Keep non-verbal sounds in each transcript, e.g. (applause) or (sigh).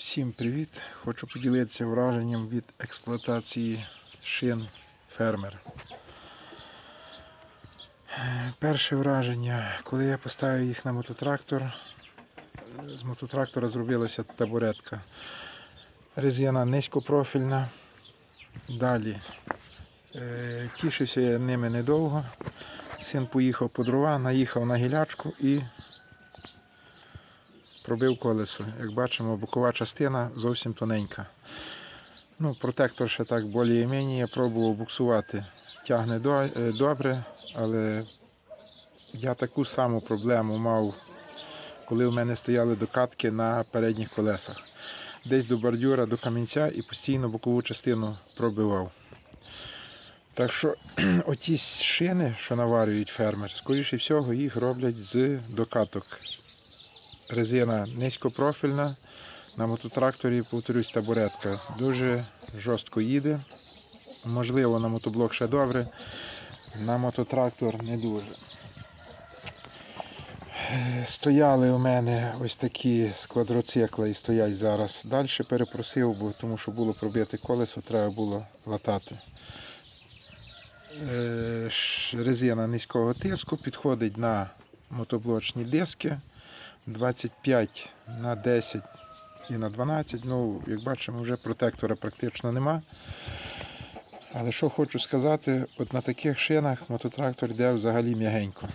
Всім привіт! Хочу поділитися враженням від експлуатації шин фермер. Перше враження, коли я поставив їх на мототрактор, з мототрактора зробилася табуретка. Резина низькопрофільна. Далі е, тішився я ними недовго. Син поїхав по дрова, наїхав на гілячку і пробив колесо. Як бачимо, бокова частина зовсім тоненька. Ну, протектор ще так більш-менш я пробував буксувати. Тягне е, добре, але я таку саму проблему мав, коли в мене стояли докатки на передніх колесах. Десь до бордюра, до камінця і постійно бокову частину пробивав. Так що (clears throat) оті шини, що наварюють фермер, скоріше всього, їх роблять з докаток резина низькопрофільна. На мототракторі, повторюсь, табуретка. Дуже жорстко їде. Можливо, на мотоблок ще добре. На мототрактор не дуже. Стояли у мене ось такі з квадроцикла і стоять зараз. Далі перепросив, бо тому що було пробити колесо, треба було латати. Е, Резина низького тиску підходить на мотоблочні диски. 25 на 10 і на 12. Ну, як бачимо, вже протектора практично нема. Але що хочу сказати, от на таких шинах мототрактор йде взагалі м'ягенько.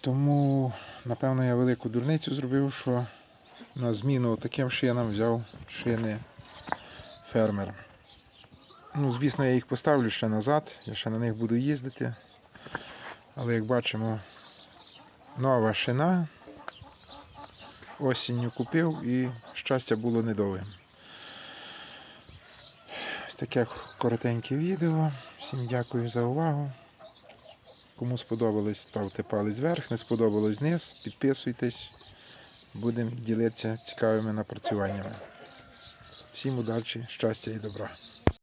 Тому, напевно, я велику дурницю зробив, що на зміну таким шинам взяв шини фермер. Ну, звісно, я їх поставлю ще назад, я ще на них буду їздити. Але як бачимо, нова шина. Осінню купив і щастя було недовгим. Ось таке коротеньке відео. Всім дякую за увагу. Кому сподобалось, ставте палець вверх, не сподобалось вниз, підписуйтесь. Будемо ділитися цікавими напрацюваннями. Всім удачі, щастя і добра.